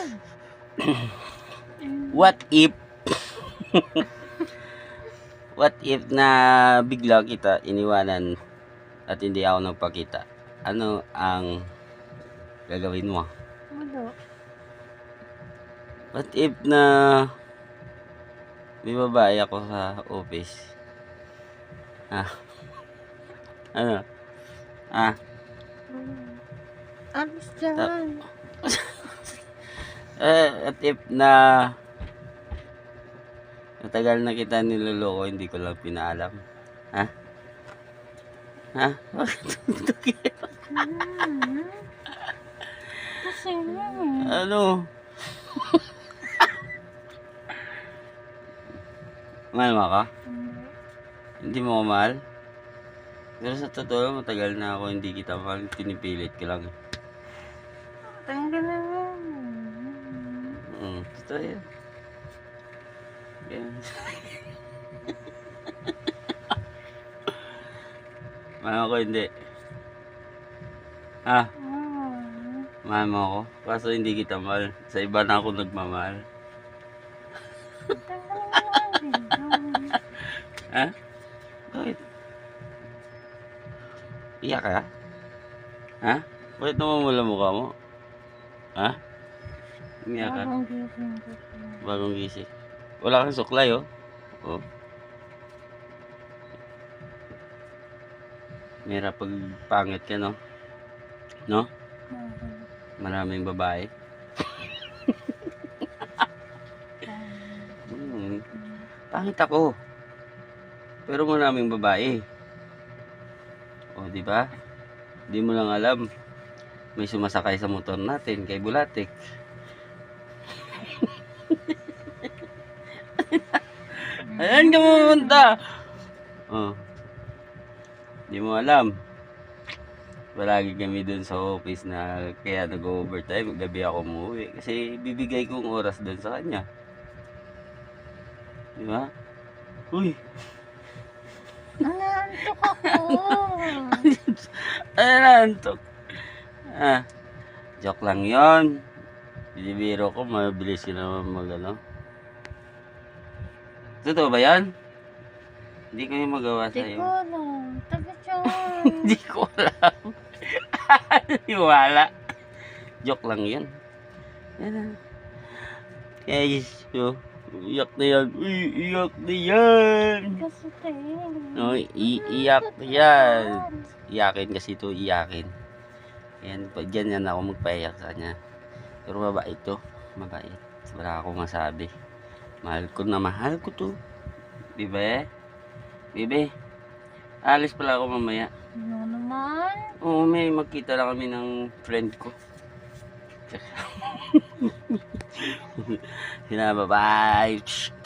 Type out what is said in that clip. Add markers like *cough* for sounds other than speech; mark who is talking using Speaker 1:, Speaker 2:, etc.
Speaker 1: *coughs* What if *coughs* What if na bigla kita iniwanan at hindi ako nagpakita? Ano ang gagawin mo?
Speaker 2: Wala.
Speaker 1: What if na may babae ako sa office? Ah. *laughs* Ano? Ah.
Speaker 2: Alis dyan.
Speaker 1: Eh, what if na matagal na kita niloloko, hindi ko lang pinaalam. Ha? Ha? *laughs* Bakit?
Speaker 2: Kasi
Speaker 1: ano? *laughs* mahal mo ako? Hindi mo ako mahal? Pero sa totoo matagal na ako hindi kita mahal. Pinipilit ko lang.
Speaker 2: Tanggal na
Speaker 1: Hmm, totoo yan. Yan. *laughs* mahal ako hindi. Ah,
Speaker 2: Ah.
Speaker 1: mahal mo ako. Kaso hindi kita mahal. Sa iba na ako nagmamahal. *laughs* Ha? Bakit? Iyak ka? Ha? Bakit namamula mukha mo? Ha? Umiyak ka?
Speaker 2: Bagong gising.
Speaker 1: Bagong. Wala kang suklay, oh. Oh. Mira pag pangit ka, no? No? Maraming babae.
Speaker 2: Ah.
Speaker 1: Hmm. Pangit ako. Pero maraming babae. O, di ba? Di mo lang alam. May sumasakay sa motor natin kay Bulatik. Ayan ka pumunta. Oh. Di mo alam. Palagi kami dun sa office na kaya nag-overtime. Gabi ako umuwi. Kasi bibigay kong oras dun sa kanya. Di ba? Uy,
Speaker 2: Nangantok ako. *laughs*
Speaker 1: ano na antok? Ah, joke lang yon. Binibiro ko, mabilis ka naman mag ano. Totoo ba yan? Hindi ko yung magawa
Speaker 2: Di ko
Speaker 1: sa'yo.
Speaker 2: alam. Taga dyan. *laughs*
Speaker 1: Hindi ko alam. *laughs* Wala. Joke lang yan. Yan. Guys, so, iyak na yan. Uy, iyak na yan.
Speaker 2: Kasi tayo.
Speaker 1: No, i- iyak na yan. Iyakin kasi ito, iyakin. Yan, pag ganyan ako magpaiyak sa kanya. Pero babae ito, mabait. Wala akong masabi. Mahal ko na mahal ko to. Bibe? Bibe? Alis pala ako mamaya.
Speaker 2: Ano naman?
Speaker 1: Oo, may magkita lang kami ng friend ko. *laughs* Sina, bye-bye.